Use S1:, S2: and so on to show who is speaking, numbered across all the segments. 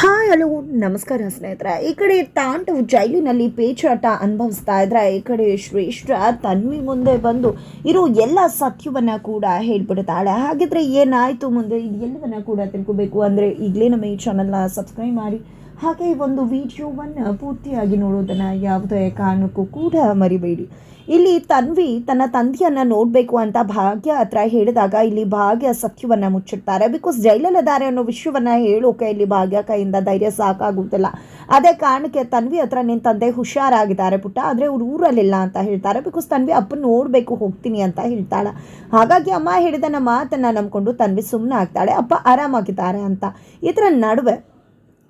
S1: Hi, hello, ನಮಸ್ಕಾರ ಸ್ನೇಹಿತರೆ. ಈ ಕಡೆ ತಾಂಡವ್ ಜೈಲಿನಲ್ಲಿ ಪೇಚಾಟ ಅನುಭವಿಸ್ತಾ ಇದ್ರೆ, ಈ ಕಡೆ ಶ್ರೇಷ್ಠ ತನ್ವಿ ಮುಂದೆ ಬಂದು ಇರೋ ಎಲ್ಲ ಸತ್ಯವನ್ನ ಕೂಡ ಹೇಳ್ಬಿಡ್ತಾಳೆ. ಹಾಗಿದ್ರೆ ಏನಾಯ್ತು ಮುಂದೆ? ಇದು ಎಲ್ಲವನ್ನ ಕೂಡ ತಿಳ್ಕೊಬೇಕು. ಅಂದರೆ ಈಗಲೇ ನಮ್ಮ ಈ ಚಾನಲ್ನ ಸಬ್ಸ್ಕ್ರೈಬ್ ಮಾಡಿ. ಹಾಗೆ ಒಂದು ವಿಡಿಯೋವನ್ನು ಪೂರ್ತಿಯಾಗಿ ನೋಡೋದನ್ನು ಯಾವುದೇ ಕಾರಣಕ್ಕೂ ಕೂಡ ಮರಿಬೇಡಿ. ಇಲ್ಲಿ ತನ್ವಿ ತನ್ನ ತಂದೆಯನ್ನು ನೋಡಬೇಕು ಅಂತ ಭಾಗ್ಯ ಹತ್ರ ಹೇಳಿದಾಗ ಇಲ್ಲಿ ಭಾಗ್ಯ ಸತ್ಯವನ್ನು ಮುಚ್ಚಿಡ್ತಾರೆ. ಬಿಕಾಸ್ ಜೈಲಲ್ಲಿದ್ದಾರೆ ಅನ್ನೋ ವಿಷಯವನ್ನು ಹೇಳೋಕೆ ಇಲ್ಲಿ ಭಾಗ್ಯ ಕೈಯಿಂದ ಧೈರ್ಯ ಸಾಕಾಗುವುದಿಲ್ಲ. ಅದೇ ಕಾರಣಕ್ಕೆ ತನ್ವಿ ಹತ್ರ ನಿನ್ನ ತಂದೆ ಹುಷಾರಾಗಿದ್ದಾರೆ ಪುಟ್ಟ. ಆದರೆ ಅವ್ರು ಊರಲ್ಲಿಲ್ಲ ಅಂತ ಹೇಳ್ತಾರೆ. ಬಿಕಾಸ್ ತನ್ವಿ ಅಪ್ಪ ನೋಡಬೇಕು, ಹೋಗ್ತೀನಿ ಅಂತ ಹೇಳ್ತಾಳೆ. ಹಾಗಾಗಿ ಅಮ್ಮ ಹೇಳಿದ ನಮ್ಮ ಮಾತನ್ನು ನಂಬಿಕೊಂಡು ತನ್ವಿ ಸುಮ್ಮನೆ ಆಗ್ತಾಳೆ ಅಪ್ಪ ಆರಾಮಾಗಿದ್ದಾರೆ ಅಂತ. ಇದರ ನಡುವೆ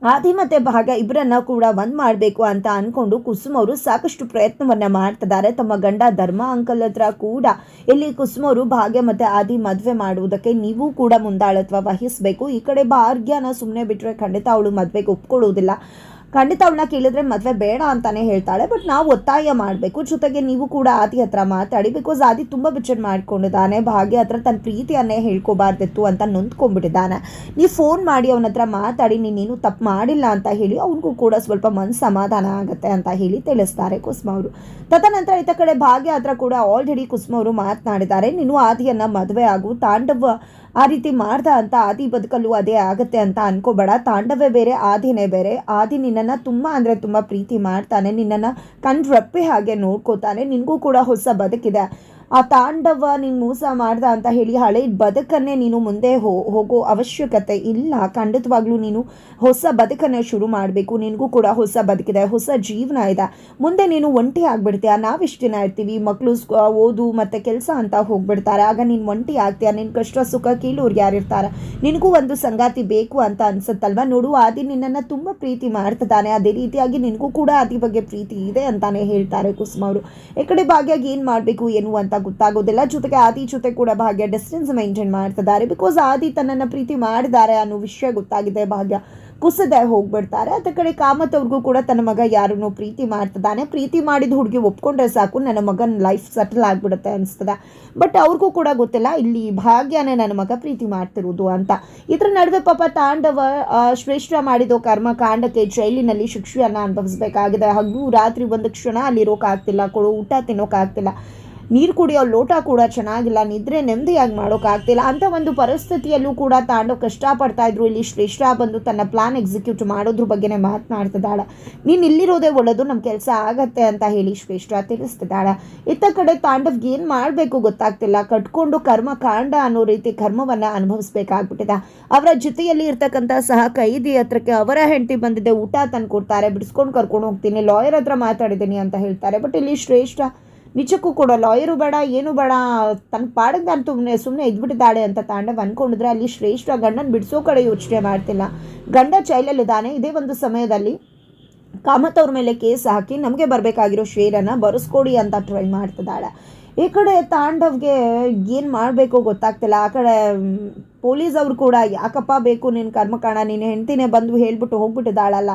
S1: ಆದಿ ಮತ್ತು ಭಾಗ ಇಬ್ಬರನ್ನ ಕೂಡ ಒಂದು ಮಾಡಬೇಕು ಅಂತ ಅನ್ಕೊಂಡು ಕುಸುಮ ಅವರು ಸಾಕಷ್ಟು ಪ್ರಯತ್ನವನ್ನ ಮಾಡ್ತಿದ್ದಾರೆ. ತಮ್ಮ ಗಂಡ ಧರ್ಮ ಅಂಕಲ್ ಹತ್ರ ಕೂಡ ಇಲ್ಲಿ ಕುಸುಮ ಅವರು ಭಾಗ್ಯ ಮತ್ತೆ ಆದಿ ಮದುವೆ ಮಾಡುವುದಕ್ಕೆ ನೀವು ಕೂಡ ಮುಂದಾಳತ್ವ ವಹಿಸಬೇಕು. ಈ ಕಡೆ ಭಾಗ್ಯನ ಸುಮ್ಮನೆ ಬಿಟ್ಟರೆ ಖಂಡಿತ ಅವಳು ಮದುವೆಗೆ ಒಪ್ಕೊಳ್ಳೋದಿಲ್ಲ ಖಂಡಿತ ಅವಳನ್ನ ಕೇಳಿದ್ರೆ ಮದುವೆ ಬೇಡ ಅಂತಾನೆ ಹೇಳ್ತಾಳೆ ಬಟ್ ನಾವು ಒತ್ತಾಯ ಮಾಡಬೇಕು. ಜೊತೆಗೆ ನೀವು ಕೂಡ ಆದಿ ಹತ್ರ ಮಾತಾಡಿ ಬಿಕಾಸ್ ಆದಿ ತುಂಬ ಬಿಚ್ಚಡ್ ಮಾಡ್ಕೊಂಡಿದ್ದಾನೆ. ಭಾಗ್ಯ ಹತ್ರ ತನ್ನ ಪ್ರೀತಿಯನ್ನೇ ಹೇಳ್ಕೋಬಾರ್ದಿತ್ತು ಅಂತ ನೊಂದ್ಕೊಂಡ್ಬಿಟ್ಟಿದ್ದಾನೆ. ನೀವು ಫೋನ್ ಮಾಡಿ ಅವನ ಹತ್ರ ಮಾತಾಡಿ ನೀನೇನು ತಪ್ಪು ಮಾಡಿಲ್ಲ ಅಂತ ಹೇಳಿ, ಅವನಿಗೂ ಕೂಡ ಸ್ವಲ್ಪ ಮನಸ್ಸು ಸಮಾಧಾನ ಆಗುತ್ತೆ ಅಂತ ಹೇಳಿ ತಿಳಿಸ್ತಾರೆ ಕುಸುಮ ಅವರು. ತದನಂತರ ಈತ ಕಡೆ ಭಾಗ್ಯ ಹತ್ರ ಕೂಡ ಆಲ್ರೆಡಿ ಕುಸುಮ ಅವರು ಮಾತನಾಡಿದ್ದಾರೆ. ನೀನು ಆದಿಯನ್ನ ಮದುವೆ ಆಗು, ತಾಂಡವ ಆ ರೀತಿ ಮಾಡ್ದ ಅಂತ ಆದಿ ಬದುಕಲು ಅದೇ ಆಗುತ್ತೆ ಅಂತ ಅನ್ಕೋಬೇಡ. ತಾಂಡವೇ ಬೇರೆ, ಆದಿನೇ ಬೇರೆ. ಆದಿ ನಿನ್ನನ್ನು ತುಂಬ ಅಂದರೆ ತುಂಬ ಪ್ರೀತಿ ಮಾಡ್ತಾನೆ ನಿನ್ನನ್ನು ಕಣ್ರಪ್ಪಿ ಹಾಗೆ ನೋಡ್ಕೋತಾನೆ ನಿನಗೂ ಕೂಡ ಹೊಸ ಬದುಕಿದೆ. ಆ ತಾಂಡವ ನೀನು ಮೋಸ ಮಾಡ್ದ ಅಂತ ಹೇಳಿ ಹಳೆ ಬದುಕನ್ನೇ ನೀನು ಮುಂದೆ ಹೋಗೋ ಅವಶ್ಯಕತೆ ಇಲ್ಲ. ಖಂಡಿತವಾಗ್ಲೂ ನೀನು ಹೊಸ ಬದುಕನ್ನೇ ಶುರು ಮಾಡಬೇಕು. ನಿನಗೂ ಕೂಡ ಹೊಸ ಬದುಕಿದೆ, ಹೊಸ ಜೀವನ ಇದೆ. ಮುಂದೆ ನೀನು ಒಂಟಿ ಆಗ್ಬಿಡ್ತೀಯ. ನಾವೆಷ್ಟು ದಿನ ಇರ್ತೀವಿ. ಮಕ್ಕಳು ಓದು ಮತ್ತು ಕೆಲಸ ಅಂತ ಹೋಗ್ಬಿಡ್ತಾರೆ. ಆಗ ನೀನು ಒಂಟಿ ಆಗ್ತೀಯ. ನಿನ್ನ ಕಷ್ಟ, ಸುಖ ಕೀಳೋರು ಯಾರಿರ್ತಾರೆ ನಿನಗೂ ಒಂದು ಸಂಗಾತಿ ಬೇಕು ಅಂತ ಅನ್ಸುತ್ತಲ್ವ? ನೋಡು, ಆದಿ ನಿನ್ನನ್ನು ತುಂಬ ಪ್ರೀತಿ ಮಾಡ್ತಿದ್ದಾನೆ. ಅದೇ ರೀತಿಯಾಗಿ ನಿನಗೂ ಕೂಡ ಆದಿ ಬಗ್ಗೆ ಪ್ರೀತಿ ಇದೆ ಅಂತಾನೆ ಹೇಳ್ತಾರೆ ಕುಸುಮ ಅವರು. ಈ ಕಡೆ ಭಾಗ್ಯಾಗಿ ಏನು ಮಾಡಬೇಕು, ಏನು ಅಂತ ಗೊತ್ತಾಗೋದಿಲ್ಲ. ಜೊತೆಗೆ ಆದಿ ಜೊತೆ ಕೂಡ ಭಾಗ್ಯ ಡಿಸ್ಟೆನ್ಸ್ ಮೈಂಟೈನ್ ಮಾಡ್ತಿದ್ದಾರೆ. ಬಿಕಾಸ್ ಆದಿ ತನ್ನನ್ನು ಪ್ರೀತಿ ಮಾಡಿದ್ದಾರೆ ಅನ್ನೋ ವಿಷಯ ಗೊತ್ತಾಗಿದೆ. ಭಾಗ್ಯ ಕುಸದೆ ಹೋಗ್ಬಿಡ್ತಾರೆ. ಅದ ಕಡೆ ಕಾಮತ್ ಅವ್ರಿಗೂ ಕೂಡ ತನ್ನ ಮಗ ಯಾರನ್ನು ಪ್ರೀತಿ ಮಾಡ್ತಿದ್ದಾನೆ. ಪ್ರೀತಿ ಮಾಡಿದ ಹುಡುಗಿ ಒಪ್ಕೊಂಡ್ರೆ ಸಾಕು. ನನ್ನ ಮಗನ ಲೈಫ್ ಸೆಟಲ್ ಆಗಿಬಿಡುತ್ತೆ ಅನಿಸ್ತದೆ. ಬಟ್ ಅವ್ರಿಗೂ ಕೂಡ ಗೊತ್ತಿಲ್ಲ. ಇಲ್ಲಿ ಭಾಗ್ಯನೇ ನನ್ನ ಮಗ ಪ್ರೀತಿ ಮಾಡ್ತಿರೋದು ಅಂತ. ಇದ್ರ ನಡುವೆ ಪಾಪ ತಾಂಡವ ಶ್ರೇಷ್ಠ ಮಾಡಿದ ಕರ್ಮ ಕಾಂಡಕ್ಕೆ ಜೈಲಿನಲ್ಲಿ ಶಿಕ್ಷೆಯನ್ನು ಅನುಭವಿಸಬೇಕಾಗಿದೆ. ಹಗು ರಾತ್ರಿ ಒಂದು ಕ್ಷಣ ಅಲ್ಲಿರೋಕ್ಕಾಗ್ತಿಲ್ಲ ಕೊಡೋ ಊಟ ತಿನ್ನೋಕ್ಕಾಗ್ತಿಲ್ಲ ನೀರು ಕುಡಿಯೋ ಲೋಟ ಕೂಡ ಚೆನ್ನಾಗಿಲ್ಲ, ನಿದ್ರೆ ನೆಮ್ಮದಿಯಾಗಿ ಮಾಡೋಕ್ಕಾಗ್ತಿಲ್ಲ ಅಂತ ಒಂದು ಪರಿಸ್ಥಿತಿಯಲ್ಲೂ ಕೂಡ ತಾಂಡವ್ ಕಷ್ಟಪಡ್ತಾ ಇದ್ರು. ಇಲ್ಲಿ ಶ್ರೇಷ್ಠ ಬಂದು ತನ್ನ ಪ್ಲಾನ್ ಎಕ್ಸಿಕ್ಯೂಟ್ ಮಾಡೋದ್ರ ಬಗ್ಗೆನೇ ಮಾತನಾಡ್ತಿದ್ದಾಳೆ. ನೀನು ಇಲ್ಲಿರೋದೇ ಒಳ್ಳೆದು ನಮ್ಮ ಕೆಲಸ ಆಗತ್ತೆ ಅಂತ ಹೇಳಿ ಶ್ರೇಷ್ಠ ತಿಳಿಸ್ತಿದ್ದಾಳೆ. ಇತ್ತ ಕಡೆ ತಾಂಡವ್ಗೆ ಏನು ಮಾಡಬೇಕು ಗೊತ್ತಾಗ್ತಿಲ್ಲ. ಕಟ್ಕೊಂಡು ಕರ್ಮ ಕಾಂಡ ಅನ್ನೋ ರೀತಿ ಕರ್ಮವನ್ನು ಅನುಭವಿಸ್ಬೇಕಾಗ್ಬಿಟ್ಟಿದೆ. ಅವರ ಜೊತೆಯಲ್ಲಿ ಇರ್ತಕ್ಕಂಥ ಸಹ ಕೈದಿ ಹತ್ರಕ್ಕೆ ಅವರ ಹೆಂಡತಿ ಬಂದಿದೆ. ಊಟ ತಂದು ಕೊಡ್ತಾರೆ ಬಿಡಿಸ್ಕೊಂಡು ಕರ್ಕೊಂಡು ಹೋಗ್ತೀನಿ, ಲಾಯರ್ ಹತ್ರ ಮಾತಾಡಿದ್ದೀನಿ ಅಂತ ಹೇಳ್ತಾರೆ. ಬಟ್ ಇಲ್ಲಿ ಶ್ರೇಷ್ಠ ನಿಜಕ್ಕೂ ಕೂಡ ಲಾಯರು ಬೇಡ, ಏನು ಬೇಡ. ತನ್ನ ಪಾಡಿಗೆ ನಾನು ಸುಮ್ಮನೆ ಸುಮ್ಮನೆ ಇದ್ಬಿಟ್ಟಿದ್ದಾಳೆ ಅಂತ ತಾಂಡವ್ ಅಂದ್ಕೊಂಡಿದ್ರೆ ಅಲ್ಲಿ ಶ್ರೇಷ್ಠ ಗಂಡನ ಬಿಡಿಸೋ ಕಡೆ ಯೋಚನೆ ಮಾಡ್ತಿಲ್ಲ. ಗಂಡ ಜೈಲಲ್ಲಿದ್ದಾನೆ ಇದೇ ಒಂದು ಸಮಯದಲ್ಲಿ ಕಾಮತ್ ಅವ್ರ ಮೇಲೆ ಕೇಸ್ ಹಾಕಿ ನಮಗೆ ಬರಬೇಕಾಗಿರೋ ಶೇರನ್ನು ಬರೆಸ್ಕೊಡಿ ಅಂತ ಟ್ರೈ ಮಾಡ್ತಿದ್ದಾಳೆ. ಈ ಕಡೆ ತಾಂಡವ್ಗೆ ಏನು ಮಾಡಬೇಕು ಗೊತ್ತಾಗ್ತಿಲ್ಲ. ಆ ಕಡೆ ಪೊಲೀಸ್ ಅವರು ಕೂಡ, ಯಾಕಪ್ಪ ಬೇಕು ನಿನ್ನ ಕರ್ಮಕಾಣ ನೀನು ಹೆಂಡ್ತಿನೇ ಬಂದು ಹೇಳ್ಬಿಟ್ಟು ಹೋಗ್ಬಿಟ್ಟಿದ್ದಾಳಲ್ಲ.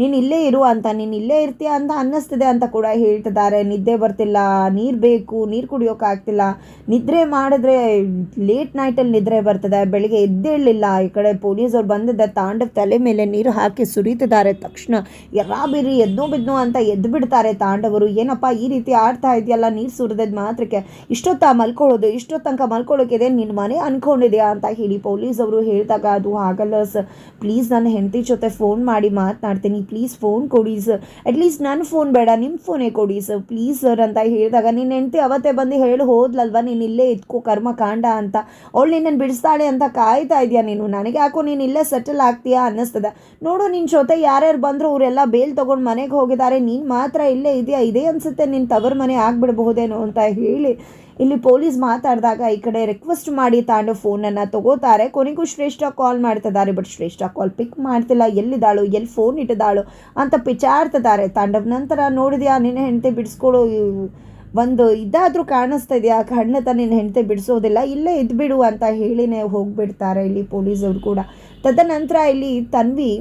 S1: ನೀನು ಇಲ್ಲೇ ಇರು ಅಂತ, ನೀನು ಇಲ್ಲೇ ಇರ್ತೀಯ ಅಂತ ಅನ್ನಿಸ್ತಿದೆ ಅಂತ ಕೂಡ ಹೇಳ್ತಿದ್ದಾರೆ. ನಿದ್ದೆ ಬರ್ತಿಲ್ಲ, ನೀರು ಬೇಕು, ನೀರು ಕುಡಿಯೋಕ್ಕಾಗ್ತಿಲ್ಲ ನಿದ್ರೆ ಮಾಡಿದ್ರೆ ಲೇಟ್ ನೈಟಲ್ಲಿ ನಿದ್ರೆ ಬರ್ತದೆ. ಬೆಳಿಗ್ಗೆ ಎದ್ದೇಳಲಿಲ್ಲ. ಈ ಕಡೆ ಪೊಲೀಸವ್ರು ಬಂದಿದ್ದ ತಾಂಡವ್ ತಲೆ ಮೇಲೆ ನೀರು ಹಾಕಿ ಸುರಿತಿದ್ದಾರೆ. ತಕ್ಷಣ ಎರ್ರಾಬಿರಿ ಎದ್ನೋ ಬಿದ್ನೋ ಅಂತ ಎದ್ದು ಬಿಡ್ತಾರೆ ತಾಂಡವರು. ಏನಪ್ಪ, ಈ ರೀತಿ ಆಡ್ತಾ ಇದೆಯಲ್ಲ, ನೀರು ಸುರಿದದ್ ಮಾತ್ರಕ್ಕೆ ಇಷ್ಟೊತ್ತ ಮಲ್ಕೊಳ್ಳೋದು, ಇಷ್ಟೊತ್ತು ತನಕ ಮಲ್ಕೊಳ್ಳೋಕ್ಕಿದೆ ನಿನ್ನ ಮನೆ ಅನ್ಕೊಂಡಿದ್ಯಾ ಅಂತ ಹೇಳಿ ಪೊಲೀಸ್ ಅವರು ಹೇಳಿದಾಗ ಅದು ಆಗಲ್ಲ ಸರ್. ಪ್ಲೀಸ್ ನನ್ನ ಹೆಂಡತಿ ಜೊತೆ ಫೋನ್ ಮಾಡಿ ಮಾತನಾಡ್ತೀನಿ. ಪ್ಲೀಸ್ ಫೋನ್ ಕೊಡಿ ಸರ್. ಅಟ್ಲೀಸ್ಟ್ ನನ್ನ ಫೋನ್ ಬೇಡ ನಿಮ್ಮ ಫೋನೇ ಕೊಡಿ ಸರ್. ಪ್ಲೀಸ್ ಸರ್ ಅಂತ ಹೇಳಿದಾಗ ನಿನ್ನ ಹೆಂಡತಿ ಅವತ್ತೇ ಬಂದು ಹೇಳಿ, ಹೋದ್ಲಲ್ವ ನೀನು ಇಲ್ಲೇ ಇದ್ಕೋ ಕರ್ಮ ಕಾಂಡ ಅಂತ. ಅವಳು ನಿನ್ನನ್ನು ಬಿಡಿಸ್ತಾಳೆ ಅಂತ ಕಾಯ್ತಾ ಇದೆಯಾ ನೀನು? ನನಗೆ ಯಾಕೋ ನೀನು ಇಲ್ಲೇ ಸೆಟಲ್ ಆಗ್ತೀಯಾ ಅನ್ನಿಸ್ತದೆ. ನೋಡು ನಿನ್ನ ಜೊತೆ ಯಾರ್ಯಾರು ಬಂದರು ಅವರೆಲ್ಲ ಬೇಲ್ ತೊಗೊಂಡು ಮನೆಗೆ ಹೋಗಿದ್ದಾರೆ. ನೀನು ಮಾತ್ರ ಇಲ್ಲೇ ಇದೆಯಾ? ಇದೇ ಅನಿಸುತ್ತೆ ನಿನ್ನ ತವರ ಮನೆ ಆಗಿಬಿಡ್ಬಹುದೇನೋ ಅಂತ ಹೇಳಿ. ಇಲ್ಲಿ ಪೊಲೀಸ್ ಮಾತಾಡಿದಾಗ ಈ ಕಡೆ ರಿಕ್ವೆಸ್ಟ್ ಮಾಡಿ ತಾಂಡು ಫೋನನ್ನು ತಗೋತಾರೆ. ಕೊನೆಗೂ ಶ್ರೇಷ್ಠ ಕಾಲ್ ಮಾಡ್ತಿದ್ದಾರೆ ಬಟ್ ಶ್ರೇಷ್ಠ ಕಾಲ್ ಪಿಕ್ ಮಾಡ್ತಿಲ್ಲ. ಎಲ್ಲಿದ್ದಾಳು? ಎಲ್ಲಿ ಫೋನ್ ಇಟ್ಟಿದ್ದಾಳು? ಅಂತ ಪಿಚಾಡ್ತಿದ್ದಾರೆ ತಾಂಡವ್, ನಂತರ ನೋಡಿದ್ಯಾ, ನಿನ್ನ ಹೆಂಡತಿ ಬಿಡಿಸ್ಕೊಳ್ಳೋ ಒಂದು ಇದಾದರೂ ಕಾಣಿಸ್ತಾ ಇದೆಯಾ? ಖಂಡಿತ ನಿನ್ನ ಹೆಂಡತಿ ಬಿಡಿಸೋದಿಲ್ಲ, ಇಲ್ಲೇ ಇದ್ಬಿಡು ಅಂತ ಹೇಳಿನೇ ಹೋಗಿಬಿಡ್ತಾರೆ ಇಲ್ಲಿ ಪೊಲೀಸವ್ರು ಕೂಡ. ತದನಂತರ ಇಲ್ಲಿ ತನ್ವಿ,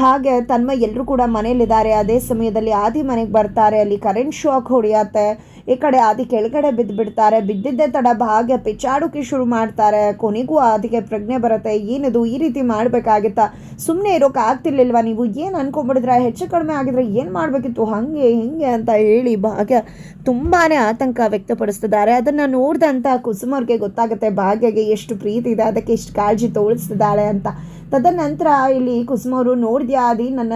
S1: ಹಾಗೆ ತನ್ಮ ಎಲ್ಲರೂ ಕೂಡ ಮನೇಲಿದ್ದಾರೆ ಅದೇ ಸಮಯದಲ್ಲಿ ಆದಿ ಮನೆಗೆ ಬರ್ತಾರೆ. ಅಲ್ಲಿ ಕರೆಂಟ್ ಶಾಕ್ ಹೊಡೆಯತ್ತೆ. ಈ ಕಡೆ ಆದಿ ಕೆಳಗಡೆ ಬಿದ್ದು ಬಿಡ್ತಾರೆ ಬಿದ್ದಿದ್ದೇ ತಡ ಭಾಗ್ಯ ಪಿಚ್ಚಾಡೋಕೆ ಶುರು ಮಾಡ್ತಾರೆ. ಕೊನೆಗೂ ಆದಿಗೆ ಪ್ರಜ್ಞೆ ಬರುತ್ತೆ. ಏನಿದು ಈ ರೀತಿ ಮಾಡಬೇಕಾಗಿತ್ತಾ? ಸುಮ್ಮನೆ ಇರೋಕೆ ನೀವು? ಏನು ಅನ್ಕೊಂಬಿಡಿದ್ರೆ ಹೆಚ್ಚು ಕಡಿಮೆ ಆಗಿದ್ರೆ ಏನು ಮಾಡಬೇಕಿತ್ತು? ಹಾಗೆ, ಹಿಂಗೆ ಅಂತ ಹೇಳಿ ಭಾಗ್ಯ ತುಂಬಾ ಆತಂಕ ವ್ಯಕ್ತಪಡಿಸ್ತಿದ್ದಾರೆ. ಅದನ್ನು ನೋಡಿದಂಥ ಕುಸುಮವ್ರಿಗೆ ಗೊತ್ತಾಗುತ್ತೆ ಭಾಗ್ಯಗೆ ಎಷ್ಟು ಪ್ರೀತಿ ಇದೆ, ಅದಕ್ಕೆ ಎಷ್ಟು ಕಾಳಜಿ ತೋರಿಸ್ತಿದ್ದಾಳೆ ಅಂತ. ತದನಂತರ ಇಲ್ಲಿ ಕುಸುಮವರು ನೋಡಿದ್ಯಾ, ಅದಿ ನನ್ನ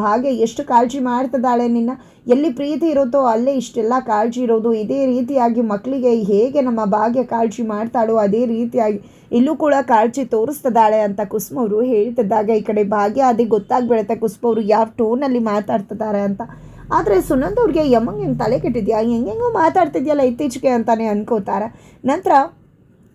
S1: ಭಾಗ್ಯ ಎಷ್ಟು ಕಾಳಜಿ ಮಾಡ್ತಿದ್ದಾಳೆ ನಿನ್ನ? ಎಲ್ಲಿ ಪ್ರೀತಿ ಇರುತ್ತೋ ಅಲ್ಲೇ ಇಷ್ಟೆಲ್ಲ ಕಾಳಜಿ ಇರೋದು. ಇದೇ ರೀತಿಯಾಗಿ ಮಕ್ಕಳಿಗೆ ಹೇಗೆ ನಮ್ಮ ಭಾಗ್ಯ ಕಾಳಜಿ ಮಾಡ್ತಾಳೋ, ಅದೇ ರೀತಿಯಾಗಿ ಇಲ್ಲೂ ಕೂಡ ಕಾಳಜಿ ತೋರಿಸ್ತಿದ್ದಾಳೆ ಅಂತ ಕುಸುಮವರು ಹೇಳ್ತಿದ್ದಾಗ ಈ ಕಡೆ ಭಾಗ್ಯ ಅದೇ ಗೊತ್ತಾಗ್ಬಿಡುತ್ತೆ. ಕುಸುಮವರು ಯಾವ ಟೋನಲ್ಲಿ ಮಾತಾಡ್ತಿದ್ದಾರೆ ಅಂತ. ಆದರೆ ಸುನಂದ್ ಅವ್ರಿಗೆ ಯಮ್ಮಂಗೆ ಹೆಂಗೆ ತಲೆ ಕೆಟ್ಟಿದ್ಯಾ? ಹೆಂಗೆಂಗೋ ಮಾತಾಡ್ತಿದ್ಯಲ್ಲ ಇತ್ತೀಚೆಗೆ ಅಂತಾನೆ ಅನ್ಕೋತಾರೆ. ನಂತರ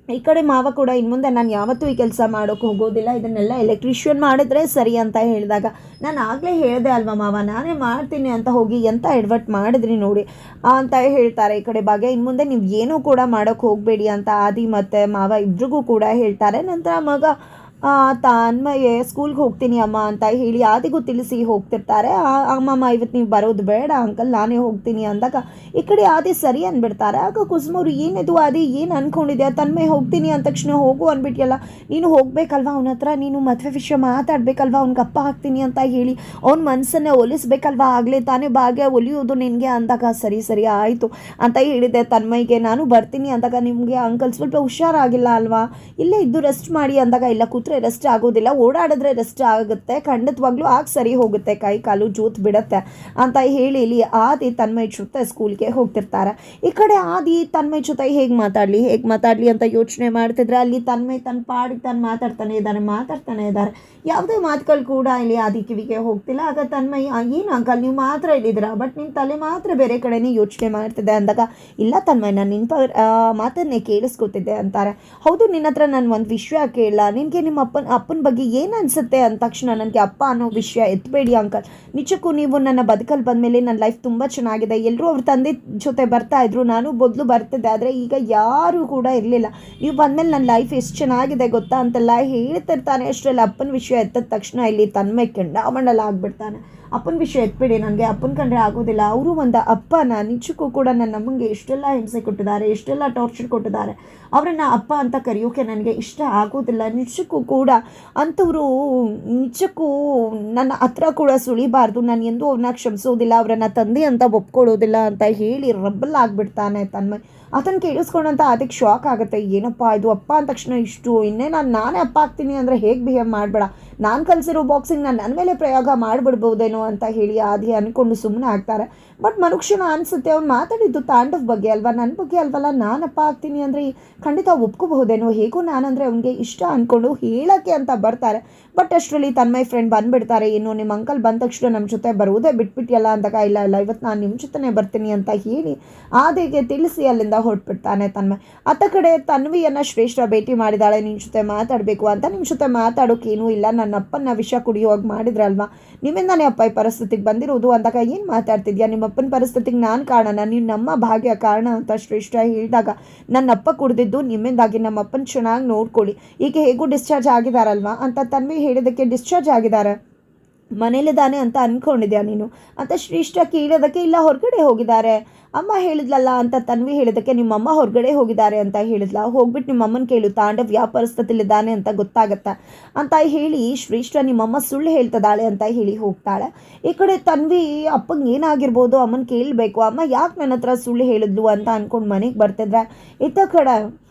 S1: ಈ ಕಡೆ ಮಾವ ಕೂಡ ಇನ್ನು ಮುಂದೆ ನಾನು ಯಾವತ್ತೂ ಈ ಕೆಲಸ ಮಾಡೋಕ್ಕೆ ಹೋಗೋದಿಲ್ಲ. ಇದನ್ನೆಲ್ಲ ಎಲೆಕ್ಟ್ರಿಷಿಯನ್ ಮಾಡಿದ್ರೆ ಸರಿ ಅಂತ ಹೇಳಿದಾಗ, ನಾನು ಆಗಲೇ ಹೇಳಿದೆ ಅಲ್ವಾ ಮಾವ, ನಾನೇ ಮಾಡ್ತೀನಿ ಅಂತ ಹೋಗಿ ಎಂಥ ಎಡ್ವರ್ಟ್ ಮಾಡಿದ್ರಿ ನೋಡಿ ಅಂತ ಹೇಳ್ತಾರೆ ಈ ಕಡೆ ಭಾಗ್ಯ. ಇನ್ನು ಮುಂದೆ ನೀವು ಏನೂ ಕೂಡ ಮಾಡೋಕ್ಕೆ ಹೋಗಬೇಡಿ ಅಂತ ಆದಿ ಮತ್ತು ಮಾವ ಇಬ್ರಿಗೂ ಕೂಡ ಹೇಳ್ತಾರೆ. ನಂತರ ಮಗ ಆ, ತನ್ಮಯ್ಯ ಸ್ಕೂಲ್ಗೆ ಹೋಗ್ತೀನಿ ಅಮ್ಮ ಅಂತ ಹೇಳಿ ಆದಿಗೂ ತಿಳಿಸಿ ಹೋಗ್ತಿರ್ತಾರೆ. ಆ- ಅಮ್ಮಮ್ಮ ಇವತ್ತು ನೀವು ಬರೋದು ಬೇಡ ಅಂಕಲ್ ನಾನೇ ಹೋಗ್ತೀನಿ ಅಂದಾಗ ಈ ಕಡೆ ಆದಿ ಸರಿ ಅಂದ್ಬಿಡ್ತಾರೆ ಆಗ ಕುಸುಮವ್ರು ಏನಿದು ಆದಿ? ಏನು ಅಂದ್ಕೊಂಡಿದೆ ತನ್ಮಯ್ಯ ಹೋಗ್ತೀನಿ ಅಂದ ತಕ್ಷಣ ಹೋಗು ಅಂದ್ಬಿಟ್ಟಿಯಲ್ಲ ನೀನು ಹೋಗ್ಬೇಕಲ್ವಾ? ಅವನ ಹತ್ರ ನೀನು ಮದುವೆ ವಿಷಯ ಮಾತಾಡ್ಬೇಕಲ್ವಾ? ಅವ್ನಿಗೆ ಅಪ್ಪ ಹಾಕ್ತೀನಿ ಅಂತ ಹೇಳಿ ಅವ್ನ ಮನಸ್ಸನ್ನೇ ಒಲಿಸ್ಬೇಕಲ್ವಾ? ಆಗಲೇ ತಾನೇ ಭಾಗ್ಯ ಒಲಿಯೋದು ನಿನಗೆ ಅಂದಾಗ ಸರಿ ಸರಿ ಆಯಿತು ಅಂತ ಹೇಳಿದೆ ತನ್ಮಯ್ಯಗೆ. ನಾನು ಬರ್ತೀನಿ ಅಂದಾಗ ನಿಮಗೆ ಅಂಕಲ್ ಸ್ವಲ್ಪ ಹುಷಾರಾಗಿಲ್ಲ ಅಲ್ವಾ? ಇಲ್ಲೇ ಇದ್ದು ರೆಸ್ಟ್ ಮಾಡಿ ಅಂದಾಗ ಇಲ್ಲ ಕೂತ್ರೆ ರೆಸ್ಟ್ ಆಗೋದಿಲ್ಲ ಓಡಾಡಿದ್ರೆ ರೆಸ್ಟ್ ಆಗುತ್ತೆ ಖಂಡಿತವಾಗ್ಲೂ ಆಗ ಸರಿ ಹೋಗುತ್ತೆ ಕೈ ಕಾಲು ಜೂತ್ ಬಿಡುತ್ತೆ ಅಂತ ಹೇಳಿ ಇಲ್ಲಿ ಆದಿ ತನ್ಮಯ್ ಜೊತೆ ಸ್ಕೂಲ್ಗೆ ಹೋಗ್ತಿರ್ತಾರೆ. ಈ ಕಡೆ ಆದಿ ತನ್ಮಯ್ ಜೊತೆ ಹೇಗೆ ಮಾತಾಡಲಿ ಹೇಗೆ ಮಾತಾಡಲಿ ಅಂತ ಯೋಚನೆ ಮಾಡ್ತಿದ್ರೆ ಅಲ್ಲಿ ತನ್ಮಯ್ ತನ್ನ ಪಾಡಿಗೆ ತಾನು ಮಾತಾಡ್ತಾನೆ ಇದ್ದಾನೆ ಮಾತಾಡ್ತಾನೆ ಇದ್ದಾರೆ ಯಾವುದೇ ಮಾತುಗಳು ಕೂಡ ಇಲ್ಲಿ ಆದಿ ಕಿವಿಗೆ ಹೋಗ್ತಿಲ್ಲ ಆಗ ತನ್ಮಯ್ "ಆ, ಏನು ಅಂಕಲ್ ನೀವು ಮಾತ್ರ ಇಲ್ಲಿದ್ದೀರಾ? ಬಟ್ ನಿಮ್ಮ ತಲೆ ಮಾತ್ರ ಬೇರೆ ಕಡೆನೇ ಯೋಚನೆ ಮಾಡ್ತಿದೆ ಅಂದಾಗ ಇಲ್ಲ ತನ್ಮಯ್ ನಾನು ನಿನ್ನ ಮಾತನ್ನೇ ಕೇಳಿಸ್ಕೊತಿದ್ದೆ ಅಂತಾರೆ. ಹೌದು ನಿನ್ನ ಹತ್ರ ನಾನು ಒಂದು ವಿಷಯ ಕೇಳಲ್ಲ ನಿನಗೆ ನಿಮ್ಮ ಅಪ್ಪನ ಅಪ್ಪನ ಬಗ್ಗೆ ಏನು ಅನಿಸುತ್ತೆ ಅಂದ ತಕ್ಷಣ ನನಗೆ ಅಪ್ಪ ಅನ್ನೋ ವಿಷಯ ಎತ್ತಬೇಡಿ ಅಂಕಲ್. ನಿಜಕ್ಕೂ ನೀವು ನನ್ನ ಬದುಕಲ್ಲಿ ಬಂದಮೇಲೆ ನನ್ನ ಲೈಫ್ ತುಂಬ ಚೆನ್ನಾಗಿದೆ. ಎಲ್ಲರೂ ಅವ್ರ ತಂದೆ ಜೊತೆ ಬರ್ತಾ ಇದ್ರು, ನಾನು ಮೊದಲು ಬರ್ತಿದ್ದೆ, ಆದರೆ ಈಗ ಯಾರೂ ಕೂಡ ಇರಲಿಲ್ಲ. ನೀವು ಬಂದಮೇಲೆ ನನ್ನ ಲೈಫ್ ಎಷ್ಟು ಚೆನ್ನಾಗಿದೆ ಗೊತ್ತಾ ಅಂತೆಲ್ಲ ಹೇಳ್ತಿರ್ತಾನೆ ಅಷ್ಟರಲ್ಲಿ ಅಪ್ಪನ ವಿಷಯ ಎತ್ತಿದ ತಕ್ಷಣ ಇಲ್ಲಿ ತನ್ಮಯ ಕೆಂಡಾಮಂಡಲ ಆಗ್ಬಿಡ್ತಾನೆ. ಅಪ್ಪನ ವಿಷಯ ಎತ್ಬೇಡಿ ನನಗೆ, ಅಪ್ಪನ ಕಂಡ್ರೆ ಆಗೋದಿಲ್ಲ. ಅವರು ಒಂದು ಅಪ್ಪನ, ನಿಜಕ್ಕೂ ಕೂಡ ನನ್ನ ಅಮ್ಮಂಗೆ ಎಷ್ಟೆಲ್ಲ ಹಿಂಸೆ ಕೊಟ್ಟಿದ್ದಾರೆ, ಎಷ್ಟೆಲ್ಲ ಟಾರ್ಚರ್ ಕೊಟ್ಟಿದ್ದಾರೆ. ಅವರನ್ನು ಅಪ್ಪ ಅಂತ ಕರೆಯೋಕೆ ನನಗೆ ಇಷ್ಟ ಆಗೋದಿಲ್ಲ. ನಿಜಕ್ಕೂ ಕೂಡ ಅಂಥವರು ನಿಜಕ್ಕೂ ನನ್ನ ಹತ್ರ ಕೂಡ ಸುಳಿಬಾರ್ದು. ನಾನು ಎಂದೂ ಅವ್ರನ್ನ ಕ್ಷಮಿಸೋದಿಲ್ಲ, ಅವರನ್ನು ತಂದೆ ಅಂತ ಒಪ್ಕೊಳ್ಳೋದಿಲ್ಲ ಅಂತ ಹೇಳಿ ರಬ್ಬಲ್ ಆಗಿಬಿಡ್ತಾನೆ ತನ್ಮಯ್. ಅದನ್ನು ಕೇಳಿಸ್ಕೊಂಡಂತ ಅದಕ್ಕೆ ಶಾಕ್ ಆಗುತ್ತೆ. ಏನಪ್ಪ ಇದು ಅಪ್ಪ ಅಂದ ತಕ್ಷಣ ಇಷ್ಟು, ಇನ್ನೇ ನಾನು ನಾನೇ ಅಪ್ಪ ಆಗ್ತೀನಿ ಅಂದರೆ ಹೇಗೆ ಬಿಹೇವ್ ಮಾಡಬೇಡ? ನಾನು ಕಲಿಸಿರೋ ಬಾಕ್ಸಿಂಗ್ ನಾನು ನನ್ನ ಮೇಲೆ ಪ್ರಯೋಗ ಮಾಡಿಬಿಡ್ಬೋದೇನೋ ಅಂತ ಹೇಳಿ ಆದಿ ಅಂದ್ಕೊಂಡು ಸುಮ್ಮನೆ ಆಗ್ತಾರೆ. ಬಟ್ ಮನುಷ್ಯನ ಅನಿಸುತ್ತೆ, ಅವ್ನು ಮಾತಾಡಿದ್ದು ತಾಂಡವ್ ಬಗ್ಗೆ ಅಲ್ವಾ? ನನ್ನ ಬಗ್ಗೆ ಅಲ್ವಲ್ಲ ನಾನಪ್ಪ ಆಗ್ತೀನಿ ಅಂದರೆ ಖಂಡಿತ ಒಪ್ಕೋಬಹುದೇನೋ? ಹೇಗೂ ನಾನಂದರೆ ಅವನಿಗೆ ಇಷ್ಟ ಅಂದ್ಕೊಂಡು ಹೇಳೋಕ್ಕೆ ಅಂತ ಬರ್ತಾರೆ. ಬಟ್ ಅಷ್ಟರಲ್ಲಿ ತನ್ಮಯ್ ಫ್ರೆಂಡ್ ಬಂದುಬಿಡ್ತಾರೆ. ಏನು ನಿಮ್ಮ ಅಂಕಲ್ ಬಂದ ತಕ್ಷಣ ನಮ್ಮ ಜೊತೆ ಬರುವುದೇ ಬಿಟ್ಬಿಟ್ಟಿಯಲ್ಲ ಅಂದಾಗ ಇಲ್ಲ ಇಲ್ಲ ಇವತ್ತು ನಾನು ನಿಮ್ಮ ಜೊತೆನೇ ಬರ್ತೀನಿ ಅಂತ ಹೇಳಿ ಆದಿಗೆ ತಿಳಿಸಿ ಅಲ್ಲಿಂದ ಹೊರಟ್ಬಿಡ್ತಾನೆ ತನ್ಮಯ್ ಅತ್ತ ಕಡೆ ತನ್ವಿಯನ್ನು ಶ್ರೇಷ್ಠ ಭೇಟಿ ಮಾಡಿದಾಳೆ. ನಿಮ್ಮ ಜೊತೆ ಮಾತಾಡಬೇಕು ಅಂತ ನಿಮ್ಮ ಜೊತೆ ಮಾತಾಡೋಕ್ಕೇನೂ ಇಲ್ಲ. ನನ್ನ ಅಪ್ಪನ ವಿಷ ಕುಡಿಯುವಾಗ ಮಾಡಿದ್ರಲ್ವಾ ನಿಮ್ಮಿಂದಾನೇ ಅಪ್ಪ ಈ ಪರಿಸ್ಥಿತಿಗೆ ಬಂದಿರೋದು? ಅಂದಾಗ ಏನು ಮಾತಾಡ್ತಿದ್ಯಾ? ನಿಮ್ಮ ಅಪ್ಪನ ಪರಿಸ್ಥಿತಿಗೆ ನಾನು ಕಾರಣ. ನೀವು ನಮ್ಮ ಭಾಗ್ಯ ಕಾರಣ ಅಂತ ಶ್ರೇಷ್ಠ ಹೇಳಿದಾಗ, ನನ್ನ ಅಪ್ಪ ಕುಡಿದಿದ್ದು ನಿಮ್ಮಿಂದಾಗಿ. ನಮ್ಮ ಅಪ್ಪನ ಚೆನ್ನಾಗಿ ನೋಡ್ಕೊಳ್ಳಿ. ಈಗ ಹೇಗೂ ಡಿಸ್ಚಾರ್ಜ್ ಆಗಿದಾರಲ್ವಾ ಅಂತ ತನ್ವಿ ಹೇಳಿದ್ದಕ್ಕೆ ಡಿಸ್ಚಾರ್ಜ್ ಆಗಿದ್ದಾರೆ ಮನೇಲಿದ್ದಾನೆ ಅಂತ ಅಂದ್ಕೊಂಡಿದ್ಯಾ ನೀನು? ಅಂತ ಶ್ರೀಷ್ಠ ಕೇಳೋದಕ್ಕೆ ಇಲ್ಲ, ಹೊರಗಡೆ ಹೋಗಿದ್ದಾರೆ. ಅಮ್ಮ ಹೇಳಿದ್ಲಲ್ಲ ಅಂತ ತನ್ವಿ ಹೇಳಿದಕ್ಕೆ ನಿಮ್ಮಮ್ಮ ಹೊರಗಡೆ ಹೋಗಿದ್ದಾರೆ ಅಂತ ಹೇಳಿದ್ಲ? ಹೋಗ್ಬಿಟ್ಟು ನಿಮ್ಮಮ್ಮನ ಕೇಳು, ತಾಂಡವ್ ಯಾವ ಪರಿಸ್ಥಿತಿಲಿದ್ದಾನೆ ಅಂತ ಗೊತ್ತಾಗತ್ತೆ? ಅಂತ ಹೇಳಿ ಶ್ರೇಷ್ಠ ನಿಮ್ಮಮ್ಮ ಸುಳ್ಳು ಹೇಳ್ತದಾಳೆ ಅಂತ ಹೇಳಿ ಹೋಗ್ತಾಳೆ. ಈ ಕಡೆ ತನ್ವಿ ಅಪ್ಪಂಗೆ ಏನಾಗಿರ್ಬೋದು? ಅಮ್ಮನ ಕೇಳಬೇಕು. ಅಮ್ಮ ಯಾಕೆ ನನ್ನ ಹತ್ರ ಸುಳ್ಳು ಹೇಳಿದ್ಲು ಅಂತ ಅಂದ್ಕೊಂಡು ಮನೆಗೆ ಬರ್ತಿದ್ರೆ? ಇತ್ತ ಕಡೆ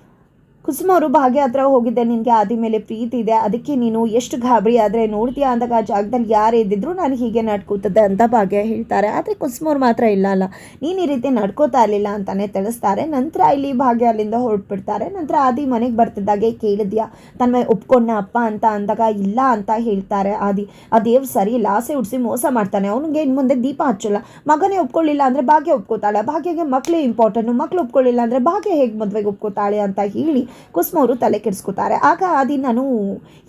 S1: ಕುಸುಮ ಅವರು ಭಾಗ್ಯ ಹತ್ರ ಹೋಗಿದ್ದೆ, ನಿನಗೆ ಆದಿ ಮೇಲೆ ಪ್ರೀತಿ ಇದೆ, ಅದಕ್ಕೆ ನೀನು ಎಷ್ಟು ಗಾಬರಿ ಆದರೆ ನೋಡ್ತೀಯಾ ಅಂದಾಗ ಆ ಜಾಗದಲ್ಲಿ ಯಾರು ಇದ್ದಿದ್ರು ನಾನು ಹೀಗೆ ನಡ್ಕೋತದ್ದೆ ಅಂತ ಭಾಗ್ಯ ಹೇಳ್ತಾರೆ. ಆದರೆ ಕುಸುಮ ಅವ್ರು ಮಾತ್ರ ಇಲ್ಲ ಅಲ್ಲ. ನೀನು ಈ ರೀತಿ ನಡ್ಕೋತಾ ಇರಲಿಲ್ಲ ಅಂತಾನೆ ತಿಳಿಸ್ತಾರೆ. ನಂತರ ಇಲ್ಲಿ ಭಾಗ್ಯ ಅಲ್ಲಿಂದ ಹೊರಟ್ಬಿಡ್ತಾರೆ. ನಂತರ ಆದಿ ಮನೆಗೆ ಬರ್ತಿದ್ದಾಗೆ, ಕೇಳಿದ್ಯಾ ತನ್ನ ಒಪ್ಕೊಂಡ ಅಪ್ಪ ಅಂತ ಅಂದಾಗ ಇಲ್ಲ ಅಂತ ಹೇಳ್ತಾರೆ ಆದಿ. ಆ ದೇವ್ರು ಸರಿ ಇಲ್ಲ, ಆಸೆ ಉಡ್ಸಿ ಮೋಸ ಮಾಡ್ತಾನೆ. ಅವನಿಗೆ ಇನ್ನು ಮುಂದೆ ದೀಪ ಹಚ್ಚಲ್ಲ. ಮಗನೇ ಒಪ್ಕೊಳ್ಳಿಲ್ಲ ಅಂದರೆ ಭಾಗ್ಯ ಒಪ್ಕೋತಾಳೆ. ಭಾಗ್ಯಗೆ ಮಕ್ಕಳೇ ಇಂಪಾರ್ಟೆಂಟು ಮಕ್ಕಳು ಒಪ್ಕೊಳ್ಳಿಲ್ಲ ಅಂದರೆ ಭಾಗ್ಯ ಹೇಗೆ ಮದುವೆಗೆ ಒಪ್ಕೋತಾಳೆ ಅಂತ ಹೇಳಿ ಕುಸುಮ ಅವರು ತಲೆ ಕೆಡಿಸ್ಕೊತಾರೆ. ಆಗ ಆದಿ ನಾನು,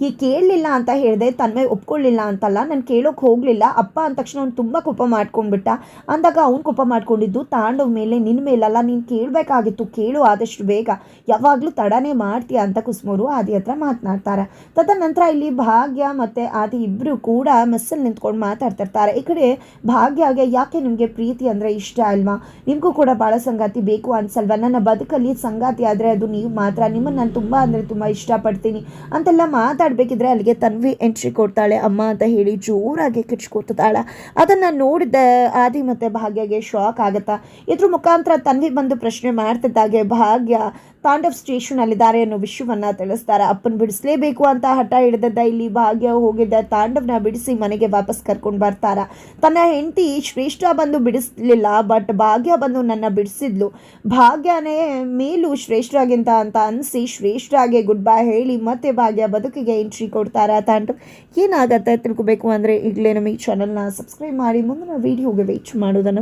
S1: ಈ ಕೇಳಲಿಲ್ಲ ಅಂತ ಹೇಳಿದೆ ತನ್ಮೆ ಒಪ್ಕೊಳ್ಳಿಲ್ಲ ಅಂತಲ್ಲ, ನಾನು ಕೇಳೋಕೆ ಹೋಗಲಿಲ್ಲ. ಅಪ್ಪ ಅಂದ ತಕ್ಷಣ ಅವ್ನು ತುಂಬ ಕೋಪ ಮಾಡ್ಕೊಂಡ್ಬಿಟ್ಟ. ಅಂದಾಗ ಅವ್ನು ಕೋಪ ಮಾಡ್ಕೊಂಡಿದ್ದು, ತಾಂಡವ ಮೇಲೆ ನಿನ್ನ ಮೇಲಲ್ಲ, ನೀನು ಕೇಳಬೇಕಾಗಿತ್ತು, ಕೇಳು ಆದಷ್ಟು ಬೇಗ. ಯಾವಾಗಲೂ ತಡನೇ ಮಾಡ್ತೀಯ ಅಂತ ಕುಸುಮವರು ಆದಿ ಹತ್ರ ಮಾತನಾಡ್ತಾರೆ. ತದನಂತರ ಇಲ್ಲಿ ಭಾಗ್ಯ ಮತ್ತು ಆದಿ ಇಬ್ಬರು ಕೂಡ ಮೆಸ್ಸಲ್ಲಿ ನಿಂತ್ಕೊಂಡು ಮಾತಾಡ್ತಿರ್ತಾರೆ. ಈ ಕಡೆ ಭಾಗ್ಯಗೆ ಯಾಕೆ ನಿಮಗೆ ಪ್ರೀತಿ ಅಂದರೆ ಇಷ್ಟ ಅಲ್ವಾ? ನಿಮಗೂ ಕೂಡ ಭಾಳ ಸಂಗಾತಿ ಬೇಕು ಅನ್ಸಲ್ವಾ? ನನ್ನ ಬದುಕಲ್ಲಿ ಸಂಗಾತಿ ಆದರೆ ಅದು ನೀವು ಮಾತ್ರ ನಿಮ್ಮನ್ನು ನಾನು ತುಂಬ ಅಂದರೆ ತುಂಬ ಇಷ್ಟಪಡ್ತೀನಿ. ಅಂತೆಲ್ಲ ಮಾತಾಡಬೇಕಿದ್ರೆ ಅಲ್ಲಿಗೆ ತನ್ವಿ ಎಂಟ್ರಿ ಕೊಡ್ತಾಳೆ. ಅಮ್ಮ ಅಂತ ಹೇಳಿ ಜೋರಾಗಿ ಕಿಚ್ಕೊತಾಳೆ ಅದನ್ನು ನೋಡಿದ ಆದಿ ಮತ್ತು ಭಾಗ್ಯಗೆ ಶಾಕ್ ಆಗುತ್ತಾ? ಇದ್ರ ಮುಖಾಂತರ ತನ್ವಿ ಬಂದು ಪ್ರಶ್ನೆ ಮಾಡ್ತಿದ್ದಾಗೆ, ಭಾಗ್ಯ ತಾಂಡವ್ ಸ್ಟೇಷನಲ್ಲಿದ್ದಾರೆ ಅನ್ನೋ ವಿಷಯವನ್ನ ತಿಳಿಸ್ತಾರೆ. ಅಪ್ಪನ ಬಿಡಿಸ್ಲೇಬೇಕು ಅಂತ ಹಠ ಹಿಡಿದದ್ದ ಇಲ್ಲಿ ಭಾಗ್ಯ ಹೋಗಿದ್ದ ತಾಂಡವ್ನ ಬಿಡಿಸಿ ಮನೆಗೆ ವಾಪಸ್ ಕರ್ಕೊಂಡು ಬರ್ತಾರ. ತನ್ನ ಹೆಂಡತಿ ಶ್ರೇಷ್ಠ ಬಂದು ಬಿಡಿಸ್ಲಿಲ್ಲ, ಬಟ್ ಭಾಗ್ಯ ಬಂದು ನನ್ನ ಬಿಡಿಸಿದ್ಲು. ಭಾಗ್ಯನೇ ಮೇಲೂ ಶ್ರೇಷ್ಠರಾಗಿಂತ ಅಂತ ಅನಿಸಿ ಶ್ರೇಷ್ಠರಾಗೆ ಗುಡ್ ಬೈ ಹೇಳಿ ಮತ್ತೆ ಭಾಗ್ಯ ಬದುಕಿಗೆ ಎಂಟ್ರಿ ಕೊಡ್ತಾರ. ತಾಂಡವ್, ಏನಾಗತ್ತೆ ತಿಳ್ಕೊಬೇಕು ಅಂದರೆ ಈಗಲೇ ನಮಗೆ ಚಾನಲ್ನ ಸಬ್ಸ್ಕ್ರೈಬ್ ಮಾಡಿ, ಮುಂದಿನ ವೀಡಿಯೋಗೆ ವೇಚ್ ಮಾಡೋದನ್ನು